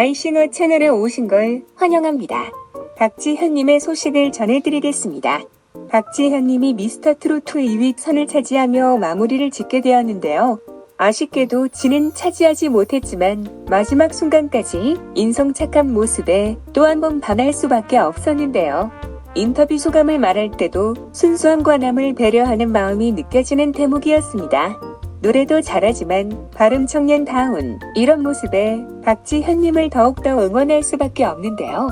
마이싱어 채널에 오신 걸 환영합니다. 박지현님의 소식을 전해드리겠습니다. 박지현님이 미스터 트로트 2위 선을 차지하며 마무리를 짓게 되었는데요. 아쉽게도 지는 차지하지 못했지만 마지막 순간까지 인성 착한 모습에 또 한 번 반할 수밖에 없었는데요. 인터뷰 소감을 말할 때도 순수함과 남을 배려하는 마음이 느껴지는 대목이었습니다. 노래도 잘하지만 발음 청년다운 이런 모습에 박지현님을 더욱더 응원할 수밖에 없는데요.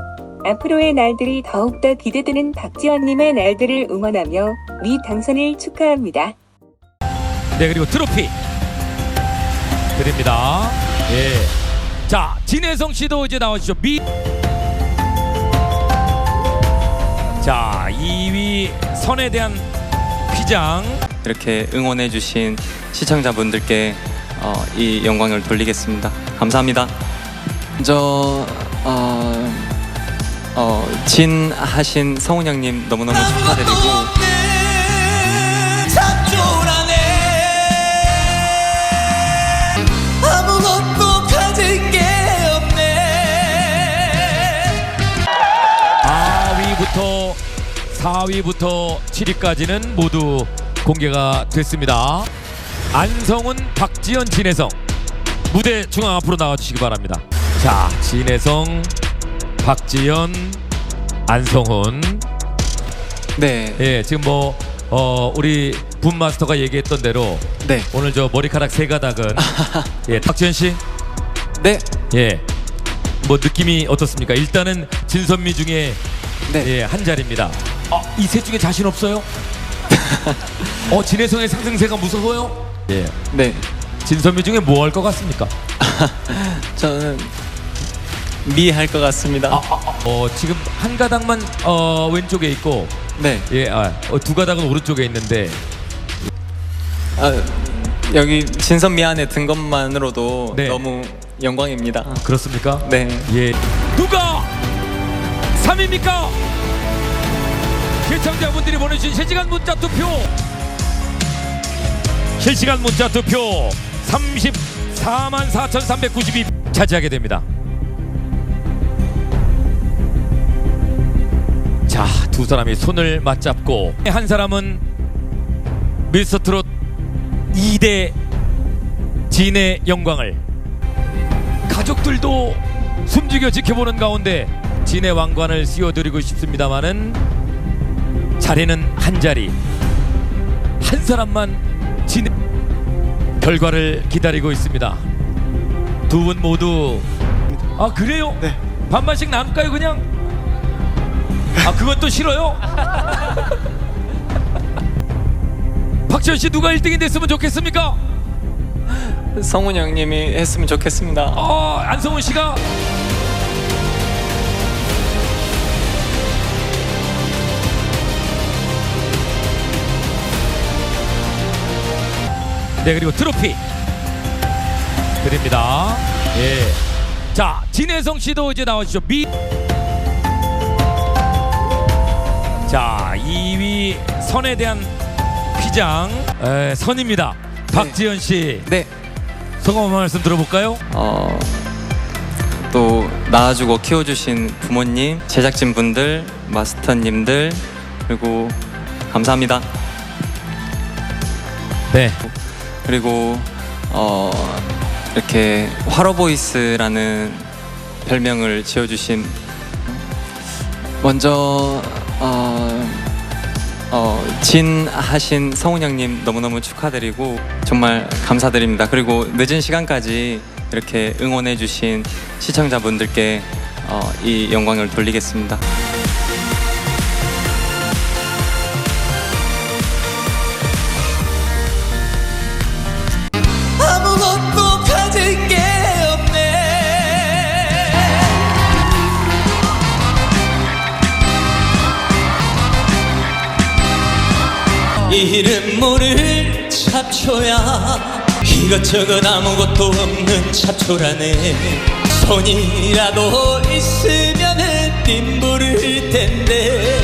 앞으로의 날들이 더욱더 기대되는 박지현님의 날들을 응원하며 미 당선을 축하합니다. 네 그리고 트로피 드립니다. 예. 자 진혜성 씨도 이제 나와주죠. 미. 자 2위 선에 대한 휘장. 이렇게 응원해주신 시청자분들께 어, 이 영광을 돌리겠습니다. 감사합니다. 저 어, 어, 진 하신 성훈 형님 너무너무 축하드리고 아무것도 가질 게 없네 4위부터 4위부터 7위까지는 모두 공개가 됐습니다. 안성훈, 박지현, 진혜성 무대 중앙 앞으로 나와주시기 바랍니다. 자, 진혜성, 박지현, 안성훈. 네, 예, 지금 뭐 어, 우리 분마스터가 얘기했던 대로 네, 오늘 저 머리카락 세 가닥은 예, 박지현 씨, 네, 예, 뭐 느낌이 어떻습니까? 일단은 진선미 중에 네. 예, 한 자리입니다. 어, 이셋 중에 자신 없어요? 어, 진혜성의 상승세가 무서워요? 예. 네. 진선미 중에 뭐 할 것 같습니까? 저는 미할 것 같습니다. 어, 지금 한 가닥만 어, 왼쪽에 있고 네, 예, 아, 어, 두 가닥은 오른쪽에 있는데 아, 여기 진선미 안에 든 것만으로도 네. 너무 영광입니다. 그렇습니까? 네, 예. 누가 3위입니까? 시청자분들이 보내주신 실시간 문자 투표 실시간 문자 투표 34만 4,392 차지하게 됩니다. 자, 두 사람이 손을 맞잡고 한 사람은 미스터 트롯 2대 진의 영광을 가족들도 숨죽여 지켜보는 가운데 진의 왕관을 씌워드리고 싶습니다마는 자리는 한 자리 한 사람만 진 결과를 기다리고 있습니다. 두 분 모두 아 그래요? 네. 반반씩 나눌까요 그냥? 아 그건 또 싫어요? 박지현 씨 누가 1등이 됐으면 좋겠습니까? 성훈 형님이 했으면 좋겠습니다. 어 안성훈 씨가 네 그리고 트로피 드립니다. 예. 자 진혜성 씨도 이제 나와주죠. 미. 자 2위 선에 대한 휘장 에, 선입니다. 박지현 씨 네, 소감 한 말씀 들어볼까요? 어, 또 낳아주고 키워주신 부모님, 제작진 분들, 마스터님들 그리고 감사합니다. 네. 그리고 어, 이렇게 화로보이스라는 별명을 지어주신 먼저 어, 어, 진 하신 성훈 형님 너무너무 축하드리고 정말 감사드립니다. 그리고 늦은 시간까지 이렇게 응원해주신 시청자분들께 어, 이 영광을 돌리겠습니다. 이름 모를 잡초야. 이것저것 아무것도 없는 잡초라네. 손이라도 있으면은 님 부를 텐데.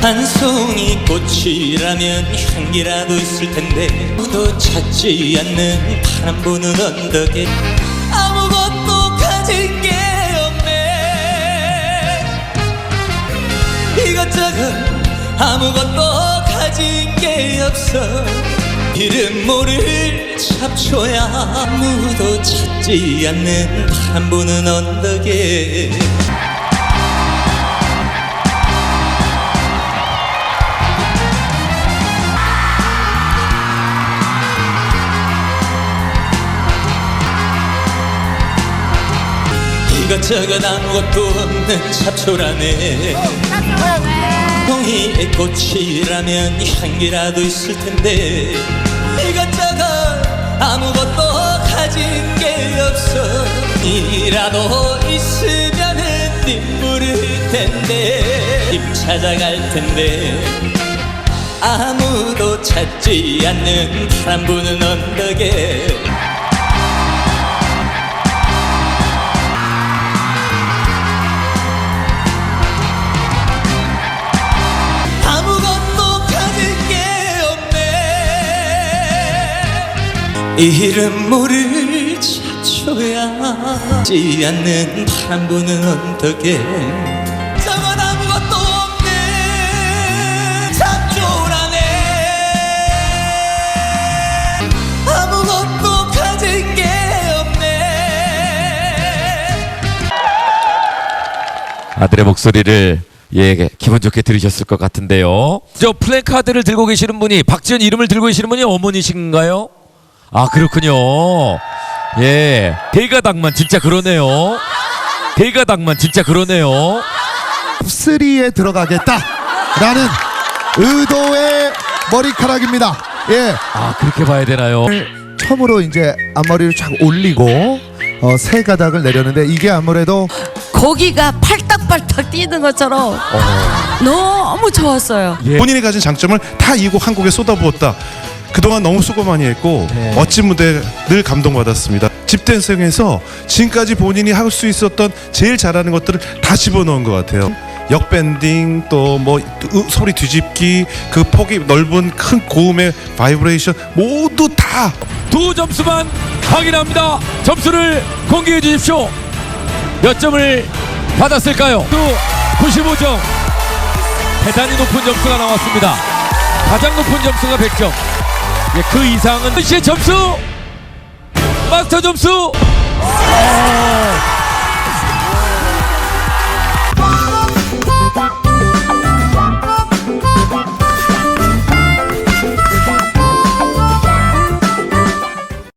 한 송이 꽃이라면 향기라도 있을 텐데. 아무도 찾지 않는 바람 부는 언덕에 아무것도 가질 게 없네. 이것저것 아무것도 게 없어. 이름 모를 잡초야 아무도 찾지 않는 파란 부는 언덕에. 이것저것 아무것도 없는 잡초라네 종이의 꽃이라면 향기라도 있을 텐데. 이것저것 아무것도 가진 게 없어. 이라도 있으면은 님 부를 텐데. 님 찾아갈 텐데. 아무도 찾지 않는 파란 부는 언덕에 이름 모를 잡초야 지 않는 파란 부는 언덕에 저건 아무것도 없네 잡초라네 아무것도 가진 게 없네 아들의 목소리를 예 기분 좋게 들으셨을 것 같은데요. 저 플래카드를 들고 계시는 분이 박지현 이름을 들고 계시는 분이 어머니신가요? 아 그렇군요. 예 대가당만 진짜 그러네요. 대가당만 진짜 그러네요. 탑3에 들어가겠다라는 의도의 머리카락입니다. 예. 아 그렇게 봐야 되나요? 처음으로 이제 앞머리를 쫙 올리고 어, 세 가닥을 내렸는데 이게 아무래도 고기가 팔딱팔딱 뛰는 것처럼 너무 좋았어요. 예. 본인이 가진 장점을 다이곡한 곡에 쏟아부었다. 그동안 너무 수고 많이 했고 네. 멋진 무대 늘 감동받았습니다. 집댄스에서 지금까지 본인이 할 수 있었던 제일 잘하는 것들을 다 집어넣은 것 같아요. 역밴딩 또 뭐 소리 뒤집기 그 폭이 넓은 큰 고음의 바이브레이션 모두 다 두 점수만 확인합니다. 점수를 공개해 주십시오. 몇 점을 받았을까요? 또 95점. 대단히 높은 점수가 나왔습니다. 가장 높은 점수가 100점. 예, 그 이상은 씨의 점수! 마스터 점수! 어,